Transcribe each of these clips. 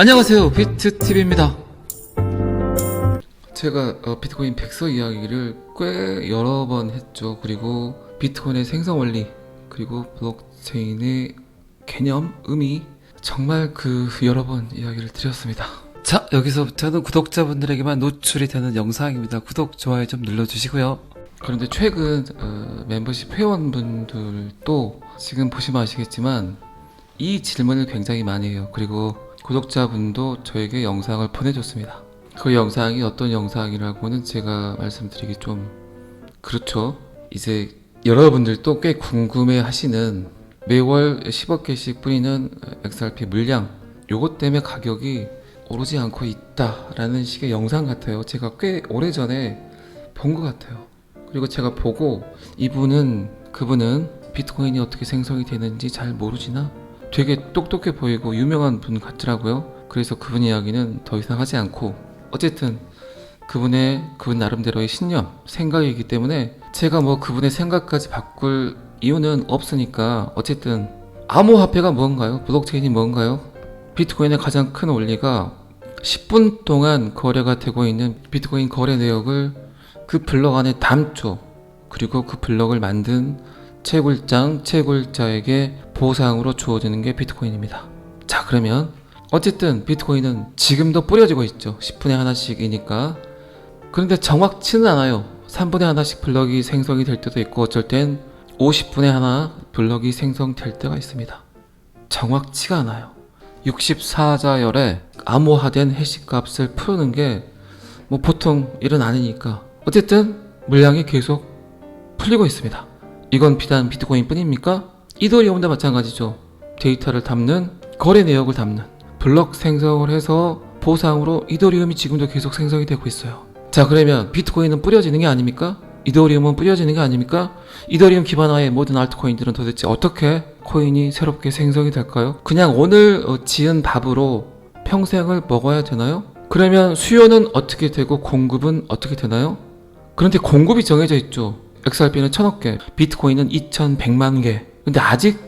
안녕하세요. 비트TV입니다. 제가 어, 비트코인 백서 이야기를 꽤 여러 번 했죠. 그리고 비트코인의 생성 원리 그리고 블록체인의 개념, 의미 정말 그 여러 번 이야기를 드렸습니다. 자 여기서부터는 구독자분들에게만 노출이 되는 영상입니다. 구독, 좋아요 좀 눌러주시고요. 그런데 최근 어, 멤버십 회원분들도 지금 보시면 아시겠지만 이 질문을 굉장히 많이 해요. 그리고 구독자분도 저에게 영상을 보내줬습니다. 그 영상이 어떤 영상이라고는 제가 말씀드리기 좀 그렇죠. 이제 여러분들도 꽤 궁금해 하시는 매월 10억 개씩 뿌리는 XRP 물량 요것 때문에 가격이 오르지 않고 있다라는 식의 영상 같아요. 제가 꽤 오래전에 본 것 같아요. 그리고 제가 보고 이분은 그분은 비트코인이 어떻게 생성이 되는지 잘 모르지나 되게 똑똑해 보이고 유명한 분 같더라고요. 그래서 그분 이야기는 더 이상 하지 않고 어쨌든 그분의 그분 나름대로의 신념, 생각이기 때문에 제가 뭐 그분의 생각까지 바꿀 이유는 없으니까 어쨌든 암호화폐가 뭔가요? 블록체인이 뭔가요? 비트코인의 가장 큰 원리가 10분 동안 거래가 되고 있는 비트코인 거래 내역을 그 블럭 안에 담죠. 그리고 그 블럭을 만든 채굴장, 채굴자에게 보상으로 주어지는 게 비트코인입니다. 자, 그러면 어쨌든 비트코인은 지금도 뿌려지고 있죠. 10분에 하나씩이니까. 그런데 정확치는 않아요. 3분에 하나씩 블럭이 생성이 될 때도 있고 어쩔 땐 50분에 하나 블럭이 생성될 때가 있습니다. 정확치가 않아요. 64자열에 암호화된 해시 값을 푸는 게 뭐 보통 일은 아니니까 어쨌든 물량이 계속 풀리고 있습니다. 이건 비단 비트코인 뿐입니까? 이더리움도 마찬가지죠. 데이터를 담는 거래 내역을 담는 블럭 생성을 해서 보상으로 이더리움이 지금도 계속 생성이 되고 있어요. 자 그러면 비트코인은 뿌려지는 게 아닙니까? 이더리움은 뿌려지는 게 아닙니까? 이더리움 기반화의 모든 알트코인들은 도대체 어떻게 코인이 새롭게 생성이 될까요? 그냥 오늘 어, 지은 밥으로 평생을 먹어야 되나요? 그러면 수요는 어떻게 되고 공급은 어떻게 되나요? 그런데 공급이 정해져 있죠. XRP는 천억 개, 비트코인은 2,100만 개. 근데 아직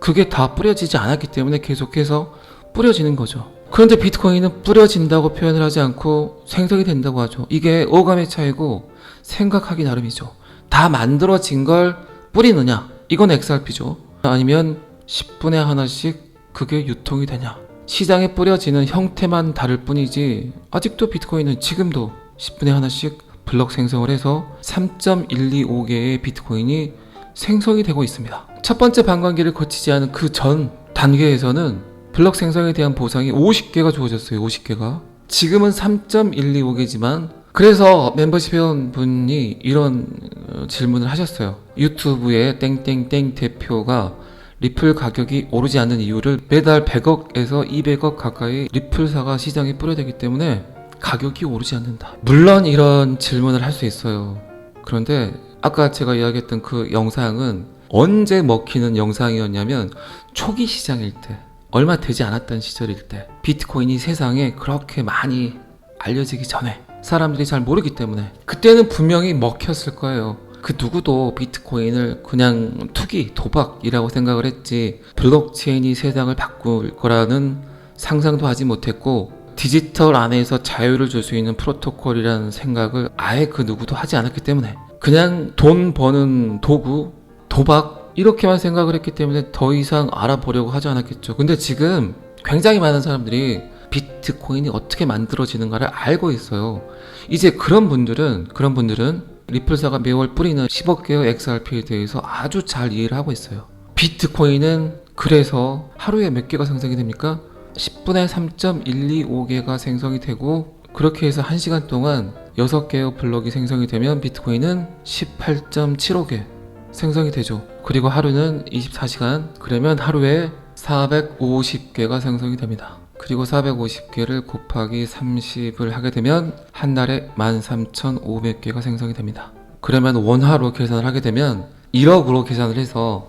그게 다 뿌려지지 않았기 때문에 계속해서 뿌려지는 거죠. 그런데 비트코인은 뿌려진다고 표현을 하지 않고 생성이 된다고 하죠. 이게 오감의 차이고 생각하기 나름이죠. 다 만들어진 걸 뿌리느냐? 이건 XRP죠. 아니면 10분에 하나씩 그게 유통이 되냐? 시장에 뿌려지는 형태만 다를 뿐이지 아직도 비트코인은 지금도 10분에 하나씩 블럭 생성을 해서 3.125개의 비트코인이 생성이 되고 있습니다. 첫 번째 반감기를 거치지 않은 그 전 단계에서는 블럭 생성에 대한 보상이 50개가 주어졌어요. 50개가. 지금은 3.125개지만 그래서 멤버십 회원분이 이런 어, 질문을 하셨어요. 유튜브에 땡땡땡 대표가 리플 가격이 오르지 않는 이유를 매달 100억에서 200억 가까이 리플사가 시장에 뿌려대기 때문에 가격이 오르지 않는다. 물론 이런 질문을 할 수 있어요. 그런데 아까 제가 이야기했던 그 영상은 언제 먹히는 영상이었냐면 초기 시장일 때 얼마 되지 않았던 시절일 때 비트코인이 세상에 그렇게 많이 알려지기 전에 사람들이 잘 모르기 때문에 그때는 분명히 먹혔을 거예요. 그 누구도 비트코인을 그냥 투기, 도박이라고 생각을 했지 블록체인이 세상을 바꿀 거라는 상상도 하지 못했고 디지털 안에서 자유를 줄 수 있는 프로토콜이라는 생각을 아예 그 누구도 하지 않았기 때문에 그냥 돈 버는 도구, 도박 이렇게만 생각을 했기 때문에 더 이상 알아보려고 하지 않았겠죠. 근데 지금 굉장히 많은 사람들이 비트코인이 어떻게 만들어지는가를 알고 있어요. 이제 그런 분들은 그런 분들은 리플사가 매월 뿌리는 10억 개의 XRP에 대해서 아주 잘 이해를 하고 있어요. 비트코인은 그래서 하루에 몇 개가 생성이 됩니까? 10분에 3.125개가 생성이 되고 그렇게 해서 1시간 동안 6개의 블럭이 생성이 되면 비트코인은 18.75개 생성이 되죠. 그리고 하루는 24시간 그러면 하루에 450개가 생성이 됩니다. 그리고 450개를 곱하기 30을 하게 되면 한 달에 13,500개가 생성이 됩니다. 그러면 원화로 계산을 하게 되면 1억으로 계산을 해서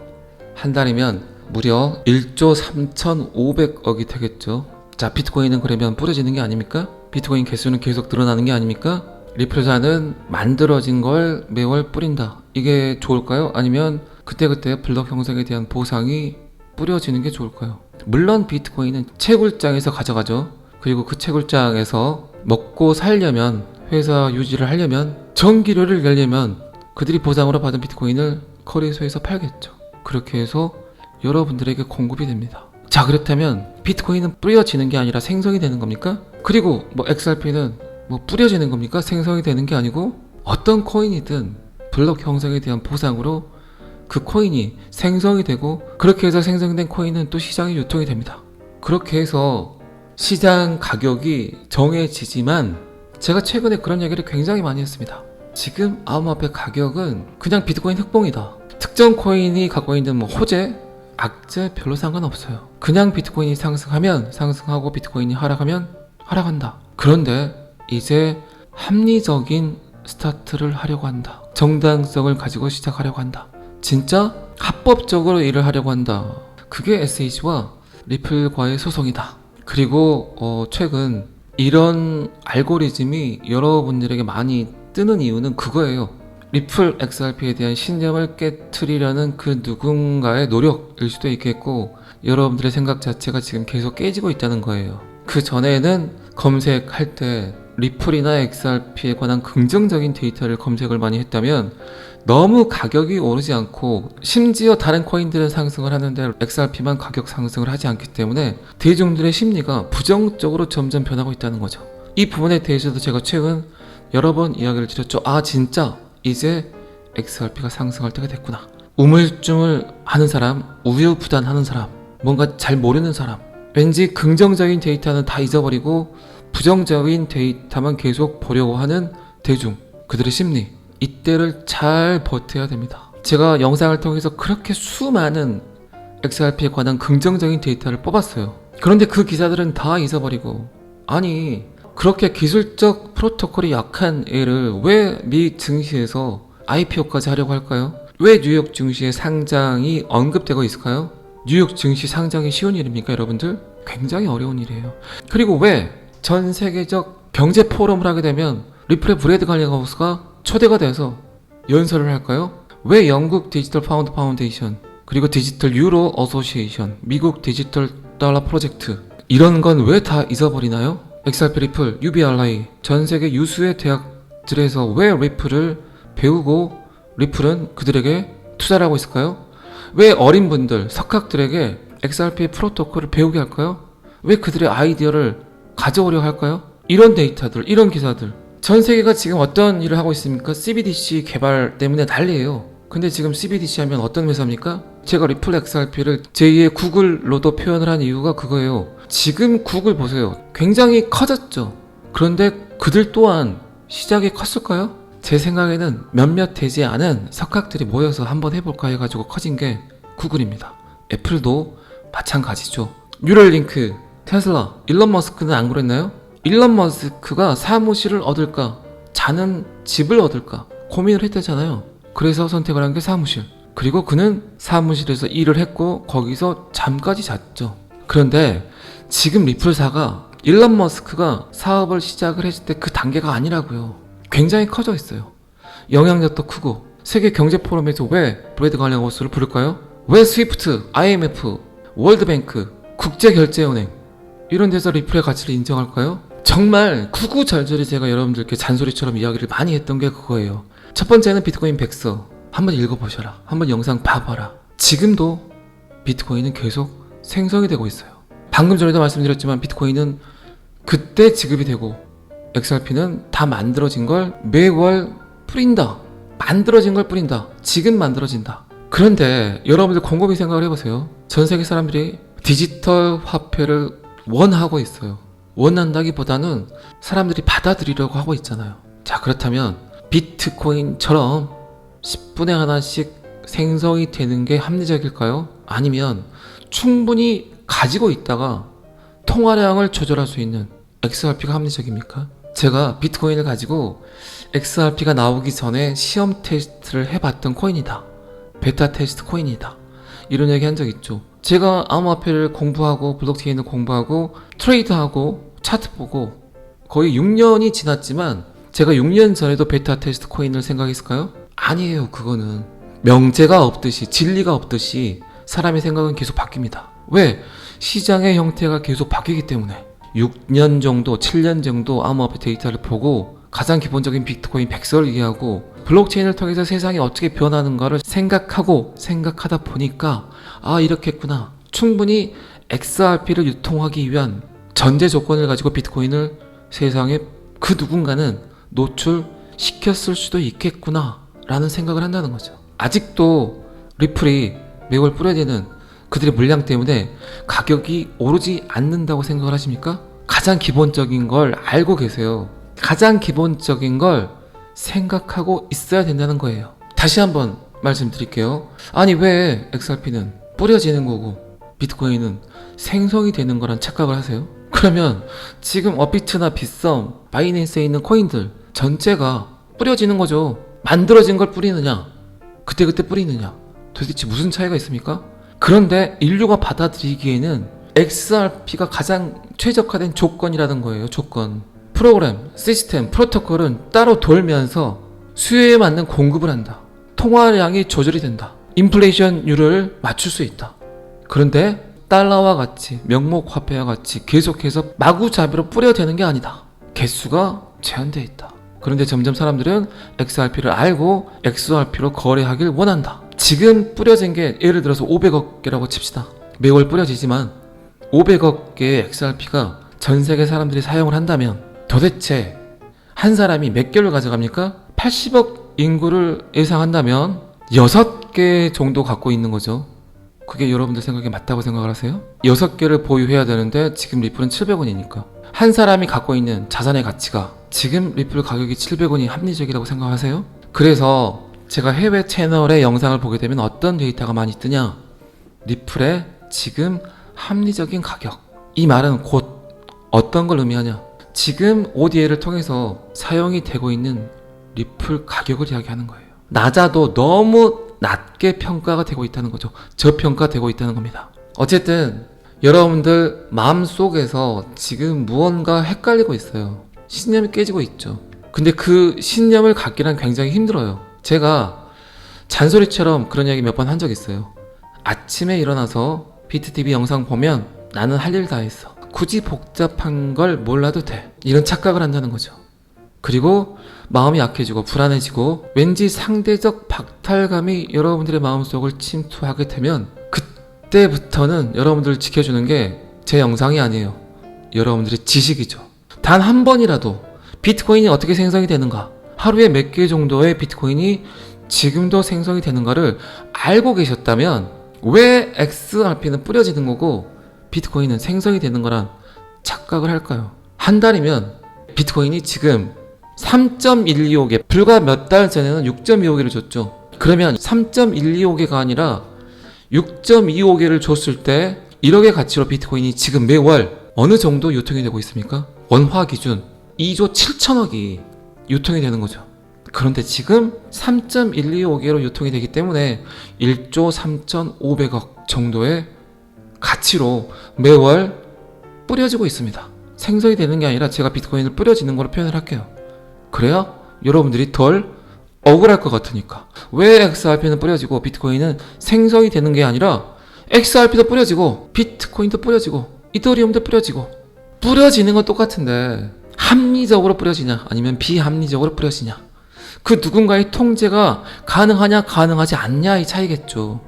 한 달이면 무려 1조 3,500억이 되겠죠. 자, 비트코인은 그러면 뿌려지는 게 아닙니까? 비트코인 개수는 계속 늘어나는 게 아닙니까? 리플사는 만들어진 걸 매월 뿌린다. 이게 좋을까요? 아니면 그때그때 블럭 형성에 대한 보상이 뿌려지는 게 좋을까요? 물론 비트코인은 채굴장에서 가져가죠. 그리고 그 채굴장에서 먹고 살려면 회사 유지를 하려면 전기료를 내려면 그들이 보상으로 받은 비트코인을 거래소에서 팔겠죠. 그렇게 해서 여러분들에게 공급이 됩니다. 자 그렇다면 비트코인은 뿌려지는 게 아니라 생성이 되는 겁니까? 그리고 뭐 XRP는 뭐 뿌려지는 겁니까? 생성이 되는 게 아니고 어떤 코인이든 블록 형성에 대한 보상으로 그 코인이 생성이 되고 그렇게 해서 생성된 코인은 또 시장에 유통이 됩니다. 그렇게 해서 시장 가격이 정해지지만 제가 최근에 그런 얘기를 굉장히 많이 했습니다. 지금 암호화폐 가격은 그냥 비트코인 흑봉이다. 특정 코인이 갖고 있는 뭐 호재, 악재 별로 상관없어요. 그냥 비트코인이 상승하면 상승하고 비트코인이 하락하면 하락한다. 그런데 이제 합리적인 스타트를 하려고 한다. 정당성을 가지고 시작하려고 한다. 진짜 합법적으로 일을 하려고 한다. 그게 SH와 리플과의 소송이다. 그리고 어, 최근 이런 알고리즘이 여러분들에게 많이 뜨는 이유는 그거예요. 리플 XRP에 대한 신념을 깨트리려는 그 누군가의 노력일 수도 있겠고 여러분들의 생각 자체가 지금 계속 깨지고 있다는 거예요. 그 전에는 검색할 때 리플이나 XRP에 관한 긍정적인 데이터를 검색을 많이 했다면 너무 가격이 오르지 않고 심지어 다른 코인들은 상승을 하는데 XRP만 가격 상승을 하지 않기 때문에 대중들의 심리가 부정적으로 점점 변하고 있다는 거죠. 이 부분에 대해서도 제가 최근 여러 번 이야기를 드렸죠. 아 진짜 이제 XRP가 상승할 때가 됐구나. 우물쭈물 하는 사람, 우유부단 하는 사람, 뭔가 잘 모르는 사람, 왠지 긍정적인 데이터는 다 잊어버리고 부정적인 데이터만 계속 보려고 하는 대중, 그들의 심리, 이때를 잘 버텨야 됩니다. 제가 영상을 통해서 그렇게 수많은 XRP에 관한 긍정적인 데이터를 뽑았어요. 그런데 그 기사들은 다 잊어버리고, 아니, 그렇게 기술적 프로토콜이 약한 애를 왜 미 증시에서 IPO까지 하려고 할까요? 왜 뉴욕 증시의 상장이 언급되고 있을까요? 뉴욕 증시 상장이 쉬운 일입니까, 여러분들? 굉장히 어려운 일이에요. 그리고 왜 전 세계적 경제 포럼을 하게 되면 리플의 브래드 갈리가우스가 초대가 돼서 연설을 할까요? 왜 영국 디지털 파운드 파운데이션 그리고 디지털 유로 어소시에이션 미국 디지털 달러 프로젝트 이런 건 왜 다 잊어버리나요? 엑살피 리플, UBRI 전 세계 유수의 대학들에서 왜 리플을 배우고 리플은 그들에게 투자를 하고 있을까요? 왜 어린 분들, 석학들에게 XRP 프로토콜을 배우게 할까요? 왜 그들의 아이디어를 가져오려 할까요? 이런 데이터들, 이런 기사들. 전 세계가 지금 어떤 일을 하고 있습니까? CBDC 개발 때문에 난리예요. 근데 지금 CBDC 하면 어떤 회사입니까? 제가 리플 XRP를 제2의 구글로도 표현을 한 이유가 그거예요. 지금 구글 보세요. 굉장히 커졌죠. 그런데 그들 또한 시작이 컸을까요? 제 생각에는 몇몇 되지 않은 석학들이 모여서 한번 해볼까 해가지고 커진 게 구글입니다. 애플도 마찬가지죠. 뉴럴링크, 테슬라, 일론 머스크는 안 그랬나요? 일론 머스크가 사무실을 얻을까? 자는 집을 얻을까? 고민을 했다잖아요. 그래서 선택을 한 게 사무실. 그리고 그는 사무실에서 일을 했고 거기서 잠까지 잤죠. 그런데 지금 리플사가 일론 머스크가 사업을 시작을 했을 때 그 단계가 아니라고요. 굉장히 커져 있어요. 영향력도 크고 세계 경제 포럼에서 왜 브래드 갈리거스를 부를까요? 왜 스위프트, IMF, 월드뱅크, 국제결제은행 이런 데서 리플의 가치를 인정할까요? 정말 구구절절히 제가 여러분들께 잔소리처럼 이야기를 많이 했던 게 그거예요. 첫 번째는 비트코인 백서. 한번 읽어보셔라. 한번 영상 봐봐라. 지금도 비트코인은 계속 생성이 되고 있어요. 방금 전에도 말씀드렸지만 비트코인은 그때 지급이 되고 XRP는 다 만들어진 걸 매월 뿌린다. 만들어진 걸 뿌린다. 지금 만들어진다. 그런데 여러분들 곰곰이 생각을 해보세요. 전 세계 사람들이 디지털 화폐를 원하고 있어요. 원한다기보다는 사람들이 받아들이려고 하고 있잖아요. 자, 그렇다면 비트코인처럼 10분에 하나씩 생성이 되는 게 합리적일까요? 아니면 충분히 가지고 있다가 통화량을 조절할 수 있는 XRP가 합리적입니까? 제가 비트코인을 가지고 XRP가 나오기 전에 시험 테스트를 해봤던 코인이다. 베타 테스트 코인이다. 이런 얘기 한 적 있죠. 제가 암호화폐를 공부하고 블록체인을 공부하고 트레이드하고 차트 보고 거의 6년이 지났지만 제가 6년 전에도 베타 테스트 코인을 생각했을까요? 아니에요. 그거는 명제가 없듯이 진리가 없듯이 사람의 생각은 계속 바뀝니다. 왜? 시장의 형태가 계속 바뀌기 때문에. 6년 정도, 7년 정도 암호화폐 데이터를 보고 가장 기본적인 비트코인 백서를 이해하고 블록체인을 통해서 세상이 어떻게 변하는가를 생각하고 생각하다 보니까 아 이렇게 했구나. 충분히 XRP를 유통하기 위한 전제 조건을 가지고 비트코인을 세상에 그 누군가는 노출시켰을 수도 있겠구나 라는 생각을 한다는 거죠. 아직도 리플이 매월 뿌려지는 그들의 물량 때문에 가격이 오르지 않는다고 생각을 하십니까? 가장 기본적인 걸 알고 계세요. 가장 기본적인 걸 생각하고 있어야 된다는 거예요. 다시 한번 말씀드릴게요. 아니, 왜 XRP는 뿌려지는 거고 비트코인은 생성이 되는 거란 착각을 하세요? 그러면 지금 업비트나 빗썸, 바이낸스에 있는 코인들 전체가 뿌려지는 거죠. 만들어진 걸 뿌리느냐, 그때그때 뿌리느냐. 도대체 무슨 차이가 있습니까? 그런데 인류가 받아들이기에는 XRP가 가장 최적화된 조건이라는 거예요. 조건. 프로그램, 시스템, 프로토콜은 따로 돌면서 수요에 맞는 공급을 한다. 통화량이 조절이 된다. 인플레이션율을 맞출 수 있다. 그런데 달러와 같이 명목 화폐와 같이 계속해서 마구잡이로 뿌려대는 게 아니다. 개수가 제한되어 있다. 그런데 점점 사람들은 XRP를 알고 XRP로 거래하길 원한다. 지금 뿌려진 게 예를 들어서 500억 개라고 칩시다. 매월 뿌려지지만 500억 개의 XRP가 전 세계 사람들이 사용을 한다면 도대체 한 사람이 몇 개를 가져갑니까? 80억 인구를 예상한다면 6개 정도 갖고 있는 거죠. 그게 여러분들 생각에 맞다고 생각을 하세요? 6개를 보유해야 되는데 지금 리플은 700원이니까 한 사람이 갖고 있는 자산의 가치가 지금 리플 가격이 700원이 합리적이라고 생각하세요? 그래서 제가 해외 채널의 영상을 보게 되면 어떤 데이터가 많이 뜨냐? 리플의 지금 합리적인 가격. 이 말은 곧 어떤 걸 의미하냐? 지금 ODA를 통해서 사용이 되고 있는 리플 가격을 이야기하는 거예요. 낮아도 너무 낮게 평가가 되고 있다는 거죠. 저평가되고 있다는 겁니다. 어쨌든 여러분들 마음속에서 지금 무언가 헷갈리고 있어요. 신념이 깨지고 있죠. 근데 그 신념을 갖기란 굉장히 힘들어요. 제가 잔소리처럼 그런 이야기 몇 번 한 적 있어요. 아침에 일어나서 비트TV 영상 보면 나는 할 일 다 했어. 굳이 복잡한 걸 몰라도 돼. 이런 착각을 한다는 거죠. 그리고 마음이 약해지고 불안해지고 왠지 상대적 박탈감이 여러분들의 마음속을 침투하게 되면 그때부터는 여러분들을 지켜주는 게 제 영상이 아니에요. 여러분들의 지식이죠. 단 한 번이라도 비트코인이 어떻게 생성이 되는가, 하루에 몇 개 정도의 비트코인이 지금도 생성이 되는가를 알고 계셨다면 왜 XRP는 뿌려지는 거고 비트코인은 생성이 되는 거란 착각을 할까요? 한 달이면 비트코인이 지금 3.125개, 불과 몇 달 전에는 6.25개를 줬죠. 그러면 3.125개가 아니라 6.25개를 줬을 때 1억의 가치로 비트코인이 지금 매월 어느 정도 유통이 되고 있습니까? 원화 기준 2조 7천억이 유통이 되는 거죠. 그런데 지금 3.125개로 유통이 되기 때문에 1조 3,500억 정도의 가치로 매월 뿌려지고 있습니다. 생성이 되는 게 아니라 제가 비트코인을 뿌려지는 걸로 표현을 할게요. 그래야 여러분들이 덜 억울할 것 같으니까. 왜 XRP는 뿌려지고 비트코인은 생성이 되는 게 아니라 XRP도 뿌려지고 비트코인도 뿌려지고 이더리움도 뿌려지고 뿌려지는 건 똑같은데 합리적으로 뿌려지냐 아니면 비합리적으로 뿌려지냐 그 누군가의 통제가 가능하냐 가능하지 않냐의 차이겠죠.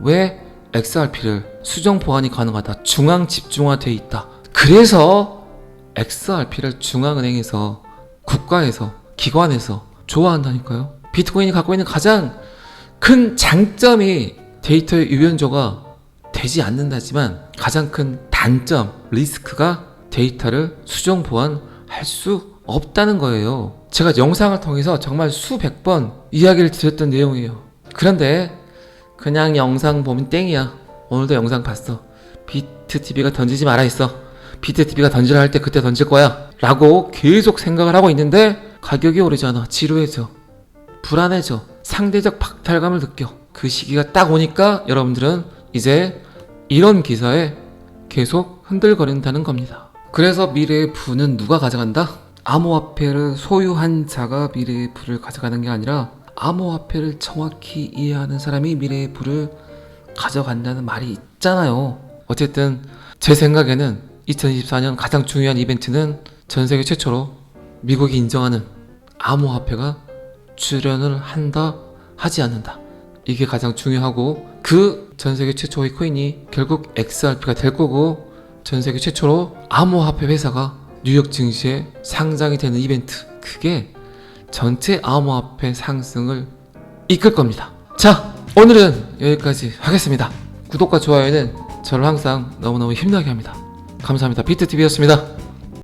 왜 XRP를 수정 보완이 가능하다. 중앙 집중화돼 있다. 그래서 XRP를 중앙은행에서 국가에서 기관에서 좋아한다니까요. 비트코인이 갖고 있는 가장 큰 장점이 데이터의 유연조가 되지 않는다지만 가장 큰 단점 리스크가 데이터를 수정 보완 할 수 없다는 거예요. 제가 영상을 통해서 정말 수백 번 이야기를 드렸던 내용이에요. 그런데 그냥 영상 보면 땡이야. 오늘도 영상 봤어. 비트 TV가 던지지 말아 있어. 비트 TV가 던지라 할 때 그때 던질 거야. 라고 계속 생각을 하고 있는데 가격이 오르잖아. 지루해져. 불안해져. 상대적 박탈감을 느껴. 그 시기가 딱 오니까 여러분들은 이제 이런 기사에 계속 흔들거린다는 겁니다. 그래서 미래의 부는 누가 가져간다? 암호화폐를 소유한 자가 미래의 부를 가져가는 게 아니라 암호화폐를 정확히 이해하는 사람이 미래의 부를 가져간다는 말이 있잖아요. 어쨌든 제 생각에는 2024년 가장 중요한 이벤트는 전 세계 최초로 미국이 인정하는 암호화폐가 출연을 한다, 하지 않는다. 이게 가장 중요하고 그 전 세계 최초의 코인이 결국 XRP가 될 거고 전 세계 최초로 암호화폐 회사가 뉴욕 증시에 상장이 되는 이벤트. 그게 전체 암호화폐 상승을 이끌 겁니다. 자, 오늘은 여기까지 하겠습니다. 구독과 좋아요는 저를 항상 너무너무 힘나게 합니다. 감사합니다. 비트TV였습니다.